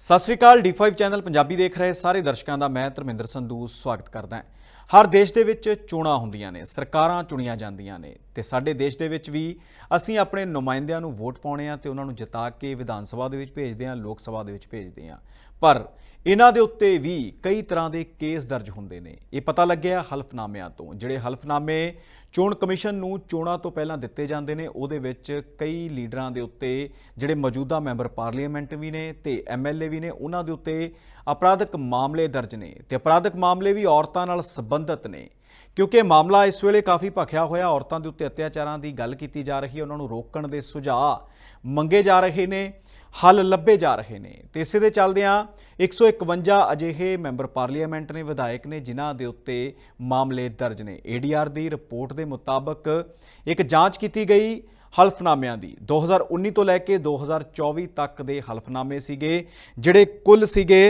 ਸਤਿ ਸ੍ਰੀ ਅਕਾਲ D5 channel Punjabi ਦੇਖ ਰਹੇ ਸਾਰੇ ਦਰਸ਼ਕਾਂ ਦਾ ਮੈਂ ਧਰਮਿੰਦਰ ਸੰਧੂ ਸਵਾਗਤ ਕਰਦਾ ਹਾਂ। ਹਰ ਦੇਸ਼ ਦੇ ਵਿੱਚ ਚੋਣਾਂ ਹੁੰਦੀਆਂ ਨੇ, ਸਰਕਾਰਾਂ ਚੁਣੀਆਂ ਜਾਂਦੀਆਂ ਨੇ ਤੇ ਸਾਡੇ ਦੇਸ਼ ਦੇ ਵਿੱਚ ਵੀ ਅਸੀਂ ਆਪਣੇ ਨੁਮਾਇੰਦਿਆਂ ਨੂੰ ਵੋਟ ਪਾਉਣੇ ਆ ਤੇ ਉਹਨਾਂ ਨੂੰ ਜਿਤਾ ਕੇ ਵਿਧਾਨ ਸਭਾ ਦੇ ਵਿੱਚ ਭੇਜਦੇ ਆ, ਲੋਕ ਸਭਾ ਦੇ ਵਿੱਚ ਭੇਜਦੇ ਆ। ਪਰ ਇਹਨਾਂ ਦੇ ਉੱਤੇ ਵੀ ਕਈ ਤਰ੍ਹਾਂ ਦੇ ਕੇਸ ਦਰਜ ਹੁੰਦੇ ਨੇ। ਇਹ ਪਤਾ ਲੱਗਿਆ ਹਲਫਨਾਮਿਆਂ ਤੋਂ। ਜਿਹੜੇ ਹਲਫਨਾਮੇ ਚੋਣ ਕਮਿਸ਼ਨ ਨੂੰ ਚੋਣਾਂ ਤੋਂ ਪਹਿਲਾਂ ਦਿੱਤੇ ਜਾਂਦੇ ਨੇ, ਉਹਦੇ ਵਿੱਚ ਕਈ ਲੀਡਰਾਂ ਦੇ ਉੱਤੇ ਜਿਹੜੇ ਮੌਜੂਦਾ ਮੈਂਬਰ ਪਾਰਲੀਮੈਂਟ ਵੀ ਨੇ ਤੇ ਐਮਐਲਏ ਵੀ ਨੇ, ਉਹਨਾਂ ਦੇ ਉੱਤੇ ਅਪਰਾਧਿਕ ਮਾਮਲੇ ਦਰਜ ਨੇ। ਤੇ ਅਪਰਾਧਕ ਮਾਮਲੇ ਵੀ ਔਰਤਾਂ ਨਾਲ ਸੰਬੰਧਿਤ ਨੇ। ਕਿਉਂਕਿ ਮਾਮਲਾ ਇਸ ਵੇਲੇ ਕਾਫੀ ਭਖਿਆ ਹੋਇਆ, ਔਰਤਾਂ ਦੇ ਉੱਤੇ ਅਤਿਆਚਾਰਾਂ ਦੀ ਗੱਲ ਕੀਤੀ ਜਾ ਰਹੀ ਹੈ, ਉਹਨਾਂ ਨੂੰ ਰੋਕਣ ਦੇ ਸੁਝਾਅ ਮੰਗੇ ਜਾ ਰਹੇ ਨੇ, ਹੱਲ ਲੱਭੇ ਜਾ ਰਹੇ ਨੇ। ਤੇ ਇਸੇ ਦੇ ਚੱਲਦਿਆਂ 151 ਅਜਿਹੇ ਮੈਂਬਰ ਪਾਰਲੀਮੈਂਟ ਨੇ ਵਿਧਾਇਕ ਨੇ, ਜਿਨ੍ਹਾਂ ਦੇ ਉੱਤੇ ਮਾਮਲੇ ਦਰਜ ਨੇ। ਏਡੀਆਰ ਦੀ ਰਿਪੋਰਟ ਦੇ ਮੁਤਾਬਕ ਇੱਕ ਜਾਂਚ ਕੀਤੀ ਗਈ ਹਲਫਨਾਮਿਆਂ ਦੀ। 2019 ਤੋਂ ਲੈ ਕੇ 2024 ਤੱਕ ਦੇ ਹਲਫਨਾਮੇ ਸੀਗੇ, ਜਿਹੜੇ ਕੁੱਲ ਸੀਗੇ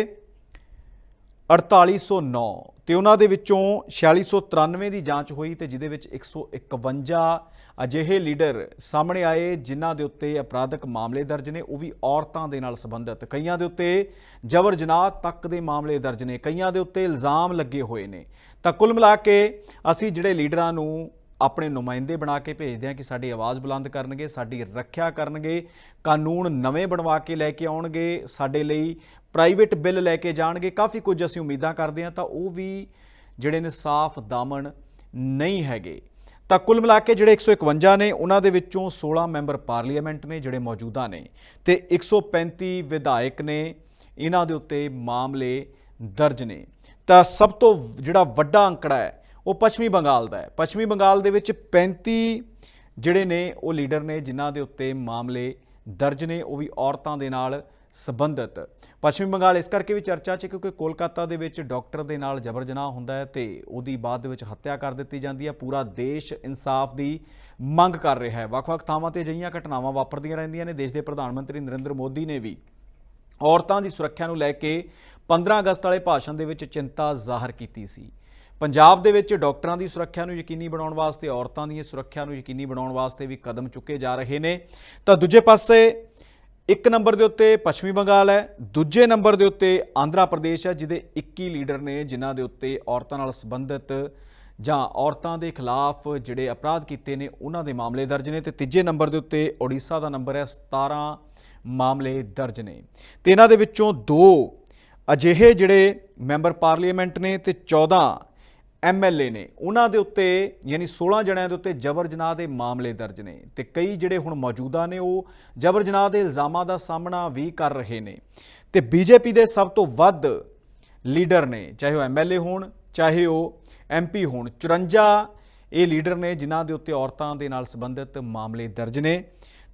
4809 ਤੇ ਉਹਨਾਂ ਦੇ ਵਿੱਚੋਂ 4693 ਦੀ ਜਾਂਚ ਹੋਈ ਤੇ ਜਿਹਦੇ ਵਿੱਚ 151 ਅਜਿਹੇ ਲੀਡਰ ਸਾਹਮਣੇ ਆਏ, ਜਿਨ੍ਹਾਂ ਦੇ ਉੱਤੇ ਅਪਰਾਧਕ ਮਾਮਲੇ ਦਰਜ ਨੇ। ਉਹ ਵੀ ਔਰਤਾਂ ਦੇ ਨਾਲ ਸੰਬੰਧਿਤ। ਕਈਆਂ ਦੇ ਉੱਤੇ ਜਬਰ ਜਨਾਹ ਤੱਕ ਦੇ ਮਾਮਲੇ ਦਰਜ ਨੇ। ਕਈਆਂ ਦੇ ਉੱਤੇ ਇਲਜ਼ਾਮ ਲੱਗੇ ਹੋਏ ਨੇ। ਤਾਂ ਕੁੱਲ ਮਿਲਾ ਕੇ ਅਸੀਂ ਜਿਹੜੇ ਲੀਡਰਾਂ ਨੂੰ ਆਪਣੇ ਨੁਮਾਇੰਦੇ ਬਣਾ ਕੇ ਭੇਜਦੇ ਹਾਂ ਕਿ ਸਾਡੀ ਆਵਾਜ਼ ਬੁਲੰਦ ਕਰਨਗੇ, ਸਾਡੀ ਰੱਖਿਆ ਕਰਨਗੇ, ਕਾਨੂੰਨ ਨਵੇਂ ਬਣਵਾ ਕੇ ਲੈ ਕੇ ਆਉਣਗੇ, ਸਾਡੇ ਲਈ ਪ੍ਰਾਈਵੇਟ ਬਿੱਲ ਲੈ ਕੇ ਜਾਣਗੇ। ਕਾਫੀ ਕੁਝ ਅਸੀਂ ਉਮੀਦਾਂ ਕਰਦੇ ਹਾਂ ਤਾਂ ਉਹ ਵੀ ਜਿਹੜੇ ਨੇ ਸਾਫ਼ ਦਾਮਨ ਨਹੀਂ ਹੈਗੇ। ਤਾਂ ਕੁੱਲ ਮਿਲਾ ਕੇ ਜਿਹੜੇ 151 ਨੇ, ਉਹਨਾਂ ਦੇ ਵਿੱਚੋਂ 16 ਮੈਂਬਰ ਪਾਰਲੀਮੈਂਟ ਨੇ ਜਿਹੜੇ ਮੌਜੂਦਾ ਨੇ ਤੇ 135 ਵਿਧਾਇਕ ਨੇ, ਇਹਨਾਂ ਦੇ ਉੱਤੇ ਮਾਮਲੇ ਦਰਜ ਨੇ। ਤਾਂ ਸਭ ਤੋਂ ਜਿਹੜਾ ਵੱਡਾ ਅੰਕੜਾ ਹੈ, ਉਹ ਪੱਛਮੀ ਬੰਗਾਲ ਦਾ ਹੈ। ਪੱਛਮੀ ਬੰਗਾਲ ਦੇ ਵਿੱਚ 35 ਜਿਹੜੇ ਨੇ, ਉਹ ਲੀਡਰ ਨੇ, ਜਿਨ੍ਹਾਂ ਦੇ ਉੱਤੇ ਮਾਮਲੇ ਦਰਜ ਨੇ। ਉਹ ਵੀ ਔਰਤਾਂ ਦੇ ਨਾਲ ਸੰਬੰਧਿਤ। ਪੱਛਮੀ ਬੰਗਾਲ ਇਸ ਕਰਕੇ ਵੀ ਚਰਚਾ 'ਚ ਕਿਉਂਕਿ ਕੋਲਕਾਤਾ ਦੇ ਵਿੱਚ ਡਾਕਟਰ ਦੇ ਨਾਲ ਜਬਰ ਜਨਾਹ ਹੁੰਦਾ ਹੈ ਤੇ ਉਹਦੀ ਬਾਅਦ ਦੇ ਵਿੱਚ ਹੱਤਿਆ ਕਰ ਦਿੱਤੀ ਜਾਂਦੀ ਹੈ। ਪੂਰਾ ਦੇਸ਼ ਇਨਸਾਫ ਦੀ ਮੰਗ ਕਰ ਰਿਹਾ ਹੈ। ਵੱਖ-ਵੱਖ ਥਾਵਾਂ ਤੇ ਅਜਿਹੀਆਂ ਘਟਨਾਵਾਂ ਵਾਪਰਦੀਆਂ ਰਹਿੰਦੀਆਂ ਨੇ। ਦੇਸ਼ ਦੇ ਪ੍ਰਧਾਨ ਮੰਤਰੀ ਨਰਿੰਦਰ ਮੋਦੀ ਨੇ ਵੀ ਔਰਤਾਂ ਦੀ ਸੁਰੱਖਿਆ ਨੂੰ ਲੈ ਕੇ 15 ਅਗਸਤ ਵਾਲੇ ਭਾਸ਼ਣ ਦੇ ਵਿੱਚ ਚਿੰਤਾ ਜ਼ਾਹਰ ਕੀਤੀ ਸੀ। ਪੰਜਾਬ ਦੇ ਵਿੱਚ ਡਾਕਟਰਾਂ ਦੀ ਸੁਰੱਖਿਆ ਨੂੰ ਯਕੀਨੀ ਬਣਾਉਣ ਵਾਸਤੇ, ਔਰਤਾਂ ਦੀ ਸੁਰੱਖਿਆ ਨੂੰ ਯਕੀਨੀ ਬਣਾਉਣ ਵਾਸਤੇ ਵੀ ਕਦਮ ਚੁੱਕੇ ਜਾ ਰਹੇ ਨੇ। ਤਾਂ ਦੂਜੇ ਪਾਸੇ ਇੱਕ ਨੰਬਰ ਦੇ ਉੱਤੇ ਪੱਛਮੀ ਬੰਗਾਲ ਹੈ, ਦੂਜੇ ਨੰਬਰ ਦੇ ਉੱਤੇ ਆਂਧਰਾ ਪ੍ਰਦੇਸ਼ ਹੈ, ਜਿਹਦੇ 21 ਲੀਡਰ ਨੇ ਜਿਨ੍ਹਾਂ ਦੇ ਉੱਤੇ ਔਰਤਾਂ ਨਾਲ ਸੰਬੰਧਿਤ ਜਾਂ ਔਰਤਾਂ ਦੇ ਖਿਲਾਫ ਜਿਹੜੇ ਅਪਰਾਧ ਕੀਤੇ ਨੇ, ਉਹਨਾਂ ਦੇ ਮਾਮਲੇ ਦਰਜ ਨੇ ਤੇ ਤੀਜੇ ਨੰਬਰ ਦੇ ਉੱਤੇ ਓਡੀਸ਼ਾ ਦਾ ਨੰਬਰ ਹੈ 17 ਮਾਮਲੇ ਦਰਜ ਨੇ। ਤੇ ਇਹਨਾਂ ਦੇ ਵਿੱਚੋਂ ਦੋ ਅਜਿਹੇ ਜਿਹੜੇ ਮੈਂਬਰ ਪਾਰਲੀਮੈਂਟ ਨੇ ਤੇ 14 ਐਮਐਲਏ ਨੇ। ਉਹਨਾਂ ਦੇ ਉੱਤੇ, ਯਾਨੀ 16 ਜਣਿਆਂ ਦੇ ਉੱਤੇ ਜਬਰ ਜਨਾਹ ਦੇ ਮਾਮਲੇ ਦਰਜ ਨੇ ਤੇ ਕਈ ਜਿਹੜੇ ਹੁਣ ਮੌਜੂਦਾ ਨੇ, ਉਹ ਜਬਰ ਜਨਾਹ ਦੇ ਇਲਜ਼ਾਮਾਂ ਦਾ ਸਾਹਮਣਾ ਵੀ ਕਰ ਰਹੇ ਨੇ। ਤੇ ਬੀਜੇਪੀ ਦੇ ਸਭ ਤੋਂ ਵੱਧ ਲੀਡਰ ਨੇ, ਚਾਹੇ ਉਹ ਐਮਐਲਏ ਹੋਣ, ਚਾਹੇ ਉਹ ਐਮਪੀ ਹੋਣ 54 ਇਹ ਲੀਡਰ ਨੇ ਜਿਨ੍ਹਾਂ ਦੇ ਉੱਤੇ ਔਰਤਾਂ ਦੇ ਨਾਲ ਸੰਬੰਧਿਤ ਮਾਮਲੇ ਦਰਜ ਨੇ।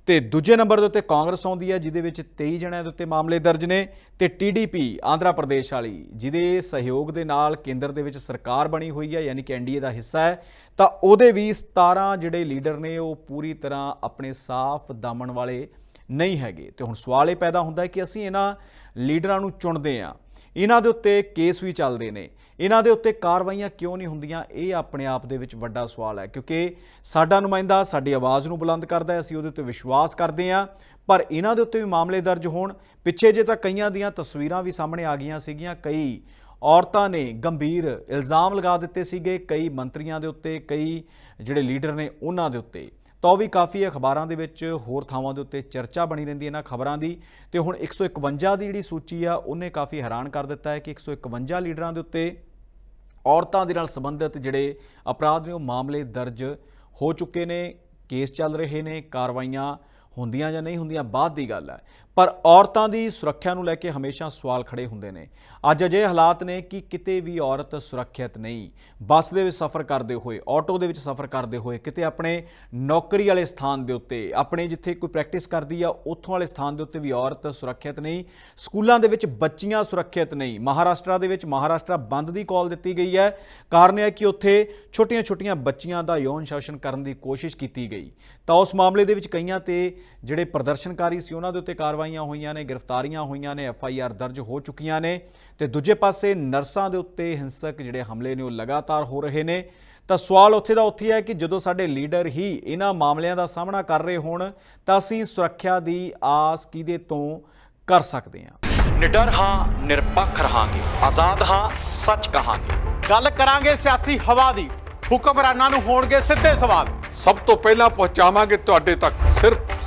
ਤੇ ਦੂਜੇ ਨੰਬਰ ਦੇ ਉੱਤੇ ਕਾਂਗਰਸ ਆਉਂਦੀ ਹੈ, ਜਿਹਦੇ ਵਿੱਚ 23 ਜਣਿਆਂ ਦੇ ਉੱਤੇ ਮਾਮਲੇ ਦਰਜ ਨੇ ਤੇ ਟੀਡੀਪੀ ਆਂਧਰਾ ਪ੍ਰਦੇਸ਼ ਵਾਲੀ, ਜਿਹਦੇ ਸਹਿਯੋਗ ਦੇ ਨਾਲ ਕੇਂਦਰ ਦੇ ਵਿੱਚ ਸਰਕਾਰ ਬਣੀ ਹੋਈ ਹੈ, ਯਾਨੀ ਕਿ ਐਨਡੀਏ ਦਾ ਹਿੱਸਾ ਹੈ, ਤਾਂ ਉਹਦੇ ਵੀ 17 ਜਿਹੜੇ ਲੀਡਰ ਨੇ, ਉਹ ਪੂਰੀ ਤਰ੍ਹਾਂ ਆਪਣੇ ਸਾਫ਼ ਦਾਮਨ ਵਾਲੇ ਨਹੀਂ ਹੈਗੇ। ਤੇ ਹੁਣ ਸਵਾਲ ਇਹ ਪੈਦਾ ਹੁੰਦਾ ਹੈ ਕਿ ਅਸੀਂ ਇਹਨਾਂ ਲੀਡਰਾਂ ਨੂੰ ਚੁਣਦੇ ਆ ਇਹਨਾਂ ਦੇ ਉੱਤੇ ਕੇਸ ਵੀ ਚੱਲਦੇ ਨੇ। ਇਹਨਾਂ ਦੇ ਉੱਤੇ ਕਾਰਵਾਈਆਂ ਕਿਉਂ ਨਹੀਂ ਹੁੰਦੀਆਂ, ਇਹ ਆਪਣੇ ਆਪ ਦੇ ਵਿੱਚ ਵੱਡਾ ਸਵਾਲ ਹੈ, ਕਿਉਂਕਿ ਸਾਡਾ ਨੁਮਾਇੰਦਾ ਸਾਡੀ ਆਵਾਜ਼ ਨੂੰ ਬੁਲੰਦ ਕਰਦਾ ਹੈ, ਅਸੀਂ ਉਹਦੇ ਉੱਤੇ ਵਿਸ਼ਵਾਸ ਕਰਦੇ ਹਾਂ। ਪਰ ਇਹਨਾਂ ਦੇ ਉੱਤੇ ਵੀ ਮਾਮਲੇ ਦਰਜ ਹੋਣ, ਪਿੱਛੇ ਜੇ ਤਾਂ ਕਈਆਂ ਦੀਆਂ ਤਸਵੀਰਾਂ ਵੀ ਸਾਹਮਣੇ ਆ ਗਈਆਂ ਸੀਗੀਆਂ, ਕਈ ਔਰਤਾਂ ਨੇ ਗੰਭੀਰ ਇਲਜ਼ਾਮ ਲਗਾ ਦਿੱਤੇ ਸੀਗੇ, ਕਈ ਮੰਤਰੀਆਂ ਦੇ ਉੱਤੇ, ਕਈ ਜਿਹੜੇ ਲੀਡਰ ਨੇ ਉਹਨਾਂ ਦੇ ਉੱਤੇ। ਤਾਂ ਉਹ ਵੀ ਕਾਫੀ ਅਖਬਾਰਾਂ ਦੇ ਵਿੱਚ ਹੋਰ ਥਾਵਾਂ ਦੇ ਉੱਤੇ ਚਰਚਾ ਬਣੀ ਰਹਿੰਦੀ ਇਹਨਾਂ ਖਬਰਾਂ ਦੀ ਤੇ ਹੁਣ 151 ਦੀ ਜਿਹੜੀ ਸੂਚੀ ਆ, ਉਹਨੇ ਕਾਫੀ ਹੈਰਾਨ ਕਰ ਦਿੱਤਾ ਹੈ ਕਿ 151 ਲੀਡਰਾਂ ਦੇ ਉੱਤੇ ਔਰਤਾਂ ਦੇ ਨਾਲ ਸੰਬੰਧਿਤ ਜਿਹੜੇ ਅਪਰਾਧ ਨੇ, ਉਹ ਮਾਮਲੇ ਦਰਜ ਹੋ ਚੁੱਕੇ ਨੇ, ਕੇਸ ਚੱਲ ਰਹੇ ਨੇ, ਕਾਰਵਾਈਆਂ ਹੁੰਦੀਆਂ ਜਾਂ ਨਹੀਂ ਹੁੰਦੀਆਂ, ਬਾਅਦ ਦੀ ਗੱਲ ਹੈ। ਪਰ ਔਰਤਾਂ ਦੀ ਸੁਰੱਖਿਆ ਨੂੰ ਲੈ ਕੇ ਹਮੇਸ਼ਾ ਸਵਾਲ ਖੜੇ ਹੁੰਦੇ ਨੇ। ਅੱਜ ਅਜੇ ਹਾਲਾਤ ਨੇ ਕਿ ਕਿਤੇ ਵੀ ਔਰਤ ਸੁਰੱਖਿਅਤ ਨਹੀਂ। ਬੱਸ ਦੇ ਵਿੱਚ ਸਫ਼ਰ ਕਰਦੇ ਹੋਏ, ਆਟੋ ਦੇ ਵਿੱਚ ਸਫ਼ਰ ਕਰਦੇ ਹੋਏ, ਕਿਤੇ ਆਪਣੇ ਨੌਕਰੀ ਵਾਲੇ ਸਥਾਨ ਦੇ ਉੱਤੇ, ਆਪਣੇ ਜਿੱਥੇ ਕੋਈ ਪ੍ਰੈਕਟਿਸ ਕਰਦੀ ਆ, ਉੱਥੋਂ ਵਾਲੇ ਸਥਾਨ ਦੇ ਉੱਤੇ ਵੀ ਔਰਤ ਸੁਰੱਖਿਅਤ ਨਹੀਂ। ਸਕੂਲਾਂ ਦੇ ਵਿੱਚ ਬੱਚੀਆਂ ਸੁਰੱਖਿਅਤ ਨਹੀਂ। ਮਹਾਰਾਸ਼ਟਰ ਦੇ ਵਿੱਚ ਮਹਾਰਾਸ਼ਟਰ ਬੰਦ ਦੀ ਕਾਲ ਦਿੱਤੀ ਗਈ ਹੈ। ਕਾਰਨ ਇਹ ਹੈ ਕਿ ਉੱਥੇ ਛੋਟੀਆਂ-ਛੋਟੀਆਂ ਬੱਚੀਆਂ ਦਾ ਯੌਨ ਸ਼ੋਸ਼ਣ ਕਰਨ ਦੀ ਕੋਸ਼ਿਸ਼ ਕੀਤੀ ਗਈ। ਤਾਂ ਉਸ ਮਾਮਲੇ ਦੇ ਵਿੱਚ ਕਈਆਂ ਤੇ ਜਿਹੜੇ ਪ੍ਰਦਰਸ਼ਨਕਾਰੀ ਸੀ, ਉਹਨਾਂ ਦੇ ਉੱਤੇ ਕਾਰਵਾਈਆਂ ਹੋਈਆਂ ਨੇ ਗ੍ਰਿਫਤਾਰੀਆਂ ਹੋਈਆਂ ਨੇ ਐਫ ਆਈ ਆਰ ਦਰਜ ਹੋ ਚੁੱਕੀਆਂ ਨੇ ਤੇ ਦੂਜੇ ਪਾਸੇ ਨਰਸਾਂ ਦੇ ਉੱਤੇ ਹਿੰਸਕ ਜਿਹੜੇ ਹਮਲੇ ਨੇ ਉਹ ਲਗਾਤਾਰ ਹੋ ਰਹੇ ਨੇ। ਤਾਂ ਸਵਾਲ ਉੱਥੇ ਦਾ ਉੱਥੇ ਹੈ ਕਿ ਜਦੋਂ ਸਾਡੇ ਲੀਡਰ ਹੀ ਇਹਨਾਂ ਮਾਮਲਿਆਂ ਦਾ ਸਾਹਮਣਾ ਕਰ ਰਹੇ ਹੋਣ ਤਾਂ ਅਸੀਂ ਸੁਰੱਖਿਆ ਦੀ ਆਸ ਕਿਹਦੇ ਤੋਂ ਕਰ ਸਕਦੇ ਹਾਂ? ਨਿਡਰ ਹਾਂ ਨਿਰਪੱਖ ਰਹਾਂਗੇ। ਆਜ਼ਾਦ ਹਾਂ ਸੱਚ ਕਹਾਂਗੇ। ਗੱਲ ਕਰਾਂਗੇ ਸਿਆਸੀ ਹਵਾ ਦੀ। ਹੁਕਮਰਾਨਾਂ ਨੂੰ ਹੋਣਗੇ ਸਿੱਧੇ ਸਵਾਲ। ਸਭ ਤੋਂ ਪਹਿਲਾਂ ਪਹੁੰਚਾਵਾਂਗੇ ਤੁਹਾਡੇ ਤੱਕ ਸਿਰਫ